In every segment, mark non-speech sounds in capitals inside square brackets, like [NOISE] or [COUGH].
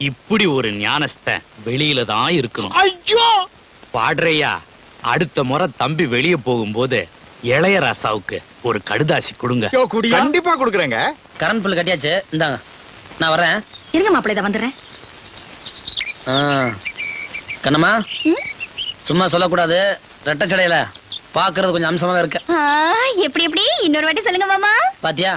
இப்படி ஒரு ஞானஸ்தன் வெளியில தான் இருக்கணும். ஐயோ! பாடுறையா அடுத்த முறை தம்பி வெளிய போகும்போது இளையராசாவுக்கு ஒரு கடுதாசி கொடுங்க. கண்டிப்பா கொடுக்குறேங்க. கரண்ட் பில் கட்டியாச்சு இந்தாங்க. நான் வரேன் இருங்க மாப்பிள்ளை இதை வந்துடுறேன். ஆ. கண்ணம்மா? சும்மா சொல்லக்கூடாது. ரெட்டச்சடையில பாக்குறது கொஞ்சம் அம்சமாவே இருக்க. ஆ, எப்படி எப்படி? இன்னொரு வாட்டி சொல்லுங்க மாமா. பாத்தியா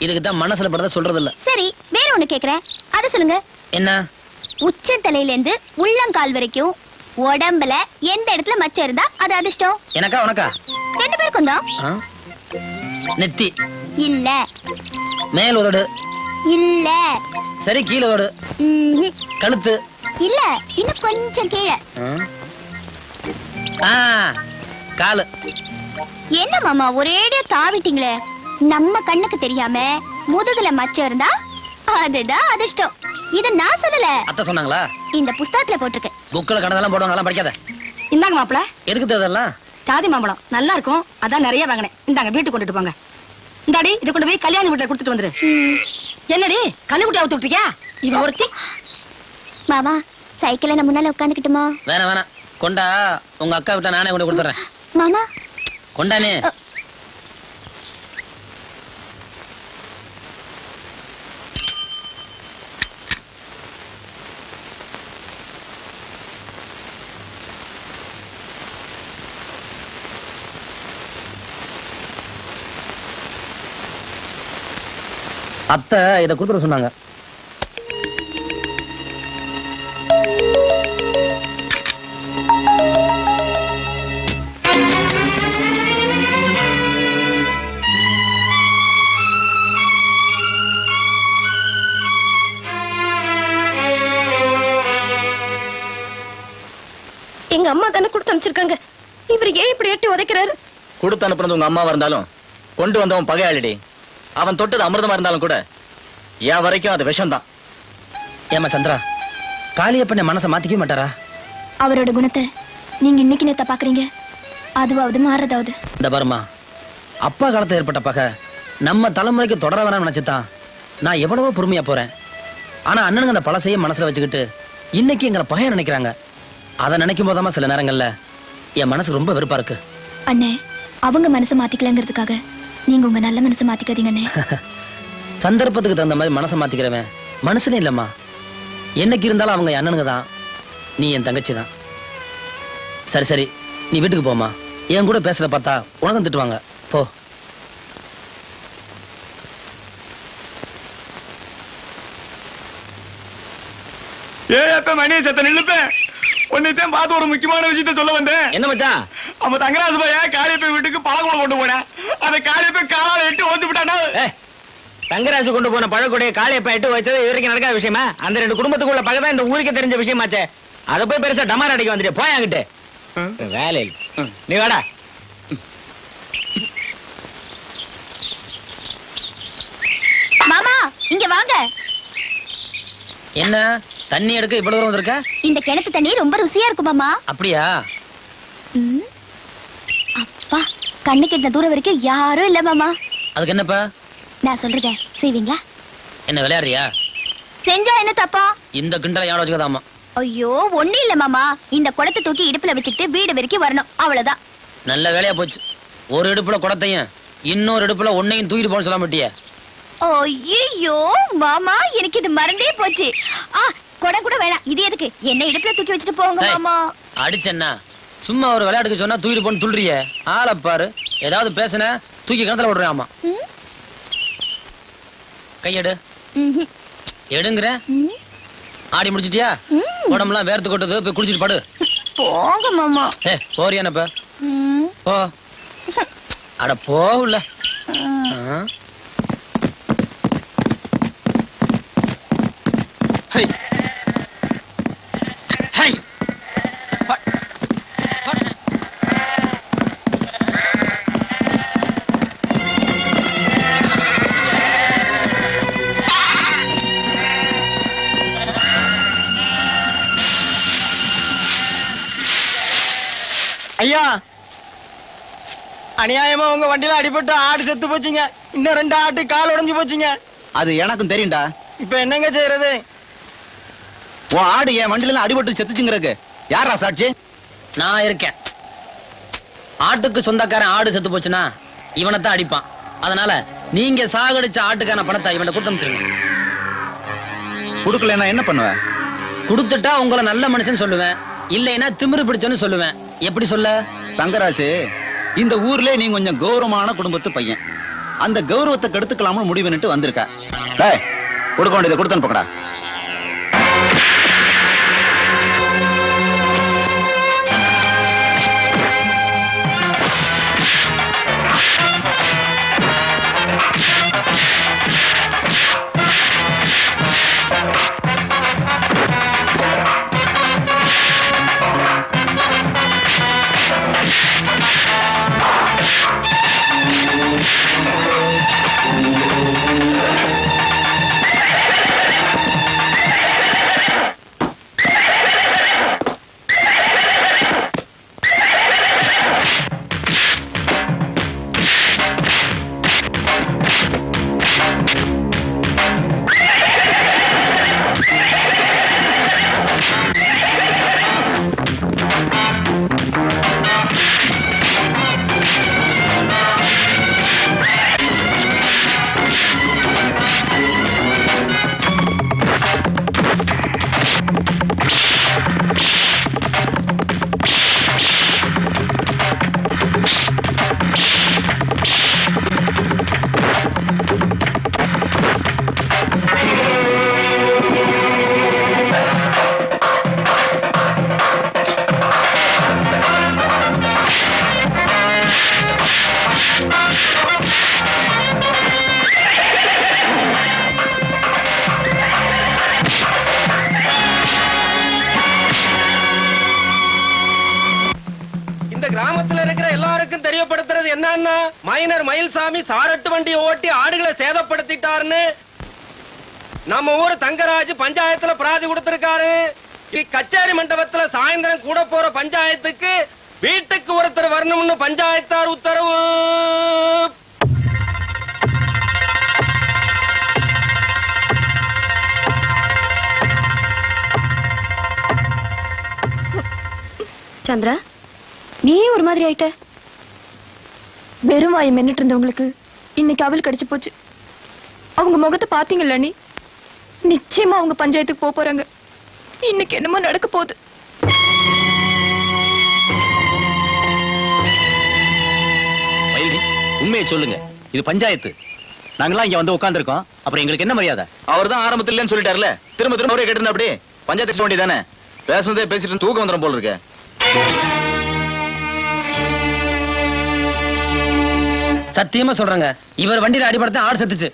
இதுக்கு தான் மனசுல படுறத சொல்றது இல்ல சரி வேற ஒண்ணு கேக்குறேன். அத சொல்லுங்க. என்ன? உச்ச தலையில இருந்து உள்ளங்கால் வரைக்கும் உடம்புல எந்த இடத்துல மச்சம் இருந்தா அது அதிர்ஷ்டம். எனக்கா உனக்கா? ரெண்டு பேருக்கும் தான்? நெத்தி. இல்ல. மேல் உதடு. இல்ல. சரி கீழே உதடு. கழுத்து. இல்ல இன்னும் கொஞ்சம் கீழே. காலு. என்ன மாமா ஒரேடியா தாவிட்டீங்களே. நம்ம கண்ணுக்கு தெரியாம முதுகுல மச்சம் இருந்தா அதுதான் அதிர்ஷ்டம். இத நான் சொல்லல. அத்தை சொன்னாங்களா? இந்த புஸ்தகத்துல போட்டிருக்கு புக்கில் கணதெல்லாம் போடுவாங்க எல்லாம் படிக்காத. இந்தாங்க மாப்பிள. எதுக்கு தேதெல்லாம் ஜாதி மாம்பழம். நல்லா இருக்கும். அதான் நிறைய வாங்கினேன். இந்தாங்க வீட்டுக்கு கொண்டுட்டு போங்க. இந்தாடி இதை கொண்டு போய் கல்யாணி வீட்டுல கொடுத்துட்டு வந்துரு. என்னடி கண்ணுக்குட்டி அவுத்து விட்டுருக்கியா? இவ ஒருத்தி. மாமா சைக்கிள்ல நான் முன்னால உட்காந்துக்கிட்டுமா வேணாம் வேணாம். கொண்டா உங்க அக்கா விட்டா நானே கொண்டு கொடுத்துறேன் மாமா. கொண்டானே அத்தை இதை கொடுத்துட சொன்னாங்க. எங்க அம்மா தானே கொடுத்து அமைச்சிருக்காங்க இவர் ஏன் இப்படி எட்டி உதைக்கிறாரு? கொடுத்து அனுப்புனது உங்க அம்மாவா இருந்தாலும் கொண்டு வந்தவன் பகையாளிடி. அவன் தொட்டது அமிர்தமா இருந்தாலும் கூட என் வரைக்கும் அது விஷம்தான். ஏமா சந்திரா காளியப்பண்ண மனசை மாத்திக்கவே மாட்டாரா? அவரோட குணத்தை நீங்க இன்னைக்கு நேத்த பாக்குறீங்க. அதுவாவது மாறதாவது இந்த பாருமா அப்பா காலத்துல ஏற்பட்ட பகை நம்ம தலைமுறைக்கு தொடர வேணாம்னு நினைச்சுதான் நான் எவ்வளவோ பொறுமையா போறேன். ஆனா அண்ணனுங்க அந்த பழசையே மனசுல வச்சுக்கிட்டு இன்னைக்கு எங்களை பகைய நினைக்கிறாங்க. அதை நினைக்கும் போதாமா சில நேரங்கள்ல என் மனசு ரொம்ப வெறுப்பா இருக்கு. அண்ணே அவங்க மனசை மாத்திக்கலங்கிறதுக்காக நீங்க உங்க நல்ல மனசு மாத்திக்காதீங்கண்ணே. [LAUGHS] சந்தர்ப்பத்துக்கு தகுந்த மாதிரி மனசை மாத்திக்கிறவன் மனசுல இல்லம்மா. என்னைக்கு இருந்தாலும் அவங்க அண்ணனுங்க தான். நீ என் தங்கச்சி தான். சரி சரி. நீ வீட்டுக்கு போமா என் கூட பேசுறத பார்த்தா உனக்கும் திட்டுவாங்க. போ. ஏ அப்ப மணி செத்த நில்லுப்பேன். உன்னைத்தான் பார்த்து ஒரு முக்கியமான விஷயத்த சொல்ல வந்தேன். என்ன மச்சான்? அவன் தங்கராசு பைய காளியப்பை வீட்டுக்கு பழகுடம் கொண்டு போனேன். அந்த காளியப்பை காலால எட்டு ஓத்து விட்டானா? தங்கராசு கொண்டு போன பழக்கூடிய காளியப்ப எட்டு வச்சது இது வரைக்கும் நடக்காத விஷயமா? அந்த ரெண்டு குடும்பத்துக்குள்ள பகை தான் இந்த ஊருக்கு தெரிஞ்ச விஷயமாச்சே. அதை போய் பெருசா டமார் அடிக்க வந்துட்டு போய் அங்கிட்டு. வேலை. நீ வாடா. மாமா இங்க வாங்க. என்ன? தண்ணி எடுக்க இவ்வளவு தூரம் வந்திருக்க? இந்த கிணத்து தண்ணி ரொம்ப ருசியா இருக்கும் மாமா. அப்படியா? ம். அப்பா கண்ணு கெட்டின தூரம் வரைக்கும் யாரும் இல்ல மாமா. அதுக்கு என்னப்பா? நான் சொல்றத செய்வீங்களா? என்ன விளையாடுறியா? செஞ்சா என்ன தப்பா? இந்த கிண்டலை யாரும் வச்சுக்கதாமா ஐயோ ஒண்ணு இல்ல மாமா. இந்த குடத்தை தூக்கி இடுப்புல வச்சுக்கிட்டு வீடு வரைக்கும் வரணும். அவ்வளவுதான். நல்ல வேலையா போச்சு. ஒரு இடுப்புல குடத்தையும் இன்னொரு இடுப்புல ஒன்னையும் தூக்கிட்டு போன்னு சொல்ல மாட்டியே ஐயோ மாமா எனக்கு இது மறந்தே போச்சு. ஆ குடம் கூட வேணாம். இது எதுக்கு? என்ன இடுப்புல தூக்கி வச்சுட்டு போங்க மாமா. அடிச்சேன்னா. சும்மா ஒரு விளையாட்டுக்கு சொன்னா தூக்கிட்டு போன்னு துள்றிய ஆளை பாரு. ஏதாவது பேசுன தூக்கி கிணத்துல விடுறேன் ஆமா? கையெடு. எடுங்கிற. ஆடி முடிச்சிட்டியா. உடம்புலாம் வேர்த்து கொட்டுது போய் குளிச்சிட்டு படு. போங்க மாமா. ஏ போறியானப்ப ம். போ. அட. ஹை ஹை. அநியாயமா உங்க வண்டியில அடிபட்டு ஆடு செத்து போச்சுங்க. இன்னும் ரெண்டு ஆட்டு கால் உடைஞ்சு போச்சுங்க. அது எனக்கும் தெரியும்டா. இப்ப என்னங்க செய்யறது? உன் ஆடு என் வண்டியில அடிபட்டு செத்துச்சுங்கிறக்கு யாரா சாட்சி? நான் இருக்கேன். ஆட்டுக்கு சொந்தக்காரன் ஆடு செத்து போச்சுன்னா இவனைத்தான் அடிப்பான். அதனால நீங்க சாகடிச்ச ஆட்டுக்கான பணத்தை இவனை கொடுத்து அனுப்பிச்சிருங்க குடுக்கல என்ன பண்ணுவ கொடுத்துட்டா உங்களை நல்ல மனுஷன் சொல்லுவேன். இல்லைன்னா திமிரு பிடிச்சன்னு சொல்லுவேன். எப்படி சொல்ல? தங்கராசு இந்த ஊர்ல நீ கொஞ்சம் கௌரவமான குடும்பத்து பையன். அந்த கௌரவத்தை கெடுத்துக்கலாம்னு முடிவுன்னுட்டு வந்திருக்க. கொடுக்க வேண்டியதை கொடுத்து அனுப்புக்கடா மைனர் மயில்சாமி சாரட்டு வண்டி ஓட்டி ஆடுகளை சேதப்படுத்திட்டாருன்னு நம்ம ஊர் தங்கராஜ் பஞ்சாயத்துல பிராதி கொடுத்திருக்காரு. கச்சேரி மண்டபத்துல சாயந்தரம் கூட போற பஞ்சாயத்துக்கு வீட்டுக்கு ஒருத்தர் வரணும்னு பஞ்சாயத்தார் உத்தரவு. சந்திரா நீ ஒரு மாதிரி ஆயிட்ட. வெறும் வாயை மென்னுட்டு இருந்தவங்களுக்கு இன்னைக்கு அவள் கிடைச்சு போச்சு. அவங்க முகத்தை பாத்தீங்கல்ல நீ நிச்சயமா அவங்க பஞ்சாயத்துக்கு போக போறாங்க. இன்னைக்கு என்னமோ நடக்க போகுது. உண்மையை சொல்லுங்க. இது பஞ்சாயத்து. நாங்களாம் இங்க வந்து உட்கார்ந்திருக்கோம். அப்புறம் எங்களுக்கு என்ன மரியாதை? அவர் தான் ஆரம்பத்துல இல்லைன்னு சொல்லிட்டாருல. திரும்ப திரும்ப ஒரே கேட்டு அப்படி பஞ்சாயத்து வேண்டியதானே பேசுனதே பேசிட்டு தூக்கம் வந்துடும் போல இருக்கு. சத்தியமா சொல்றேங்க. இவர் வண்டியில அடிபடுத்த ஆடு செத்துச்சு.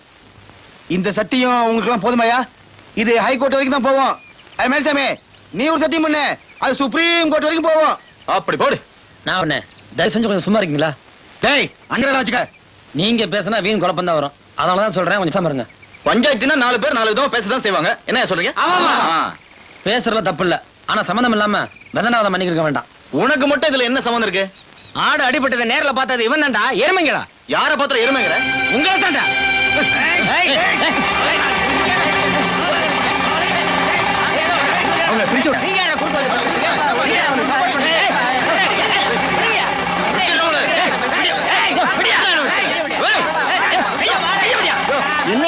இந்த சத்தியம் உங்களுக்கு எல்லாம் போதுமாயா இது ஹைகோர்ட் வரைக்கும் தான் போவோம். அது மேல்சாமி நீ ஒரு சத்தியம் பண்ணு. அது சுப்ரீம் கோர்ட் வரைக்கும் போவோம். அப்படி போடு. நான் உடனே தயவு செஞ்சு கொஞ்சம் சும்மா இருக்கீங்களா? டேய் அங்கே வச்சுக்க. நீங்க பேசினா வீண் குழப்பம் தான் வரும். அதனால தான் சொல்றேன் கொஞ்சம் சும்மா இருங்க. பஞ்சாயத்துனா நாலு பேர் நாலு விதமா பேசதான் செய்வாங்க. என்ன சொல்றீங்க? ஆ. பேசுறதுல தப்பு இல்ல. ஆனா சம்மந்தம் இல்லாம வெதனாவதம் பண்ணிக்க வேண்டாம். உனக்கு மட்டும் இதுல என்ன சம்மந்தம் இருக்கு? ஆடு அடிபட்டதை நேர்ல பார்த்தது இவன் தான்டா எருமைங்களா யார பாத்திரம் எருமைங்கிற உங்களை தான்டா அவங்க பிரிச்சு. என்ன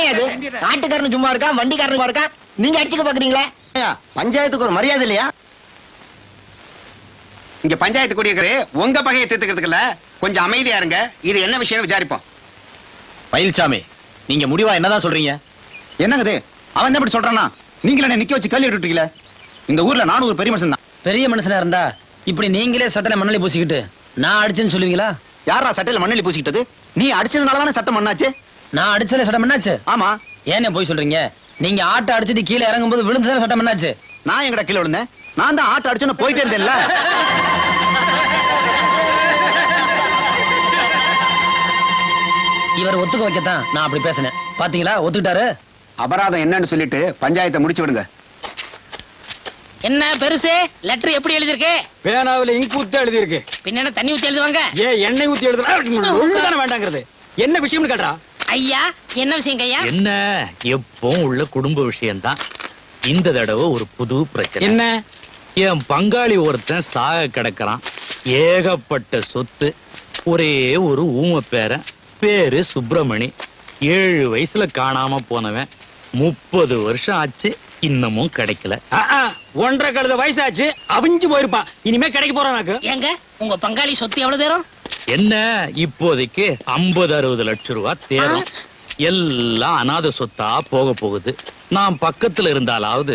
காட்டுக்காரன் சும்மா இருக்கான் வண்டிக்காரன் இருக்கான் நீங்க அடிச்சுக்க பாக்குறீங்களே பஞ்சாயத்துக்கு ஒரு மரியாதை இல்லையா இங்க பஞ்சாயத்து குடியிருக்கிறே உங்க பகையை தீர்த்துக்கிறதுக்கு இல்ல கொஞ்சம் அமைதியா இருங்க. இது என்ன விஷயம் விசாரிப்போம். பயில்சாமி நீங்க முடிவா என்னதான் சொல்றீங்க? என்னங்க இது அவன் என்ன இப்படி சொல்றானா? நீங்களே என்னை நிக்க வச்சு கல்வி விட்டுட்டீங்களே இந்த ஊர்ல நானும் ஒரு பெரிய மனுஷன் தான். பெரிய மனுஷனா இருந்தா இப்படி நீங்களே சட்டனை மண்ணலி பூசிக்கிட்டு நான் அடிச்சேன்னு சொல்லுவீங்களா? யாரா சட்டையில மண்ணெளி பூசிக்கிட்டது? நீ அடிச்சதுனால தானே சட்டம் மண்ணாச்சு நான் அடிச்சதுல சட்டம் என்னாச்சு ஆமா. ஏனே போய் சொல்றீங்க? நீங்க ஆட்டை அடிச்சிட்டு கீழே இறங்கும்போது விழுந்ததுல சட்டம் என்னாச்சு நான் எங்கட கீழே விழுந்தேன்? நான் தான் ஆட்ட அடிச்சுன்னு போயிட்டே இருந்தேன்ல. இவர் ஒத்துக்க வைக்கத்தான் நான் அப்படி பேசினேன். பாத்தீங்களா? ஒத்துக்கிட்டாரு? அபராதம் என்னன்னு சொல்லிட்டு பஞ்சாயத்தை முடிச்சு விடுங்க. என்ன பெருசு? லெட்டர் எப்படி எழுதிருக்கு பேனாவில இங்க் ஊத்தி எழுதி இருக்கு பின்ன என்ன தண்ணி ஊத்தி எழுதுவாங்க? ஏ எண்ணெய் ஊத்தி எழுதுனா ஒண்ணுதானே வேண்டாங்கிறது. என்ன விஷயம்னு கேட்டா ஐயா என்ன விஷயங்க ஐயா என்ன? எப்பவும் உள்ள குடும்ப விஷயம்தான். இந்த தடவை ஒரு புது பிரச்சனை. என்ன? என் பங்காளி ஒருத்தன் சாக கிடக்குறான். ஏகப்பட்ட சொத்து ஒரே ஒரு ஊம பேரன் பேரு சுப்பிரமணி. ஏழு வயசுல காணாம போனவன். முப்பது வருஷம் ஆச்சு இன்னமும் கிடைக்கல. ஒன்றரை கழுத வயசாச்சு அவிஞ்சு போயிருப்பான். இனிமே கிடைக்க போறானாக்கு ஏங்க உங்க பங்காளி சொத்து எவ்வளவு தேரும்? என்ன இப்போதைக்கு ஐம்பது அறுபது லட்சம் ரூபாய் தேரும். எல்லாம் அனாதை சொத்தா போக போகுது. நான் பக்கத்துல இருந்தாலாவது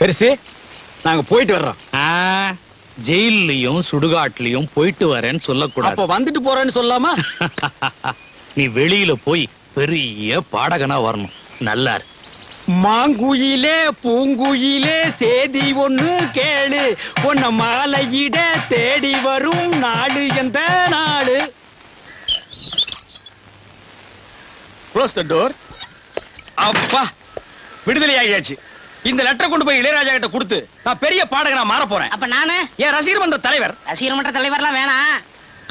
பெருசு நாங்க போயிட்டு வர்றோம். ஆ, ஜெயில்லயும் சுடுகாட்லயும் போயிட்டு வரேன்னு சொல்லக்கூடாது. அப்ப வந்துட்டு போறேன்னு சொல்லாமா? [LAUGHS] நீ வெளியில போய் பெரிய பாடகனா வரணும். நல்லா இரு. மாங்குயிலே பூங்குயிலே தேதி ஒண்ணு கேளு. உன்ன மாலையிட தேடி வரும் நாடு எந்த நாடு க்ளோஸ் த டோர் அப்பா விடுதலை ஆகியாச்சு. இந்த லெட்டர் கொண்டு போய் இளையராஜா கிட்ட கொடுத்து நான் பெரிய பாடகனா மாற போறேன். அப்ப நானு? என் ரசிகர் மன்ற தலைவர். ரசிகர் மன்ற தலைவர்லாம் வேணாம்.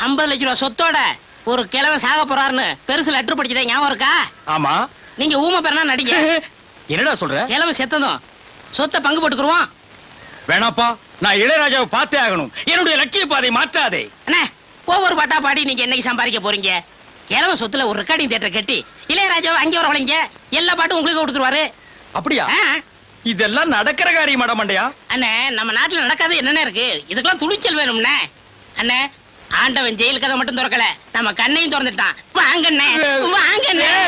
ஐம்பது லட்ச ரூபா சொத்தோட ஒரு கிழவன் சாக போறாருன்னு பெருசு லெட்டர் படிச்சதே ஞாபகம் இருக்கா? ஆமா. நீங்க ஊமை பெறனா நடிங்க. [LAUGHS] என்னடா சொல்ற? கிழவன் செத்ததும் சொத்தை பங்கு போட்டுக்குருவோம் வேணாப்பா நான் இளையராஜாவை பார்த்தே ஆகணும். என்னுடைய லட்சிய பாதை மாற்றாதே. அண்ணே ஒவ்வொரு பாட்டா பாடி நீங்க என்னைக்கு சம்பாதிக்க போறீங்க? கிழவன் சொத்துல ஒரு ரெக்கார்டிங் தியேட்டர் கட்டி இளையராஜாவை அங்கே வரவழைங்க. எல்லா பாட்டும் உங்களுக்கு கொடுத்துருவாரு. அப்படியா? இதெல்லாம் நடக்கிற காரியம் மண்டயா அண்ணே நம்ம நாட்டுல நடக்காது என்னென்ன இருக்கு? இதுக்கெல்லாம் துணிச்சல் வேணும்னே அண்ணே ஆண்டவன் ஜெயில் கதை மட்டும் திறக்கல. நம்ம கண்ணையும் திறந்துட்டான். வாங்கண்ணே வாங்கண்ணே.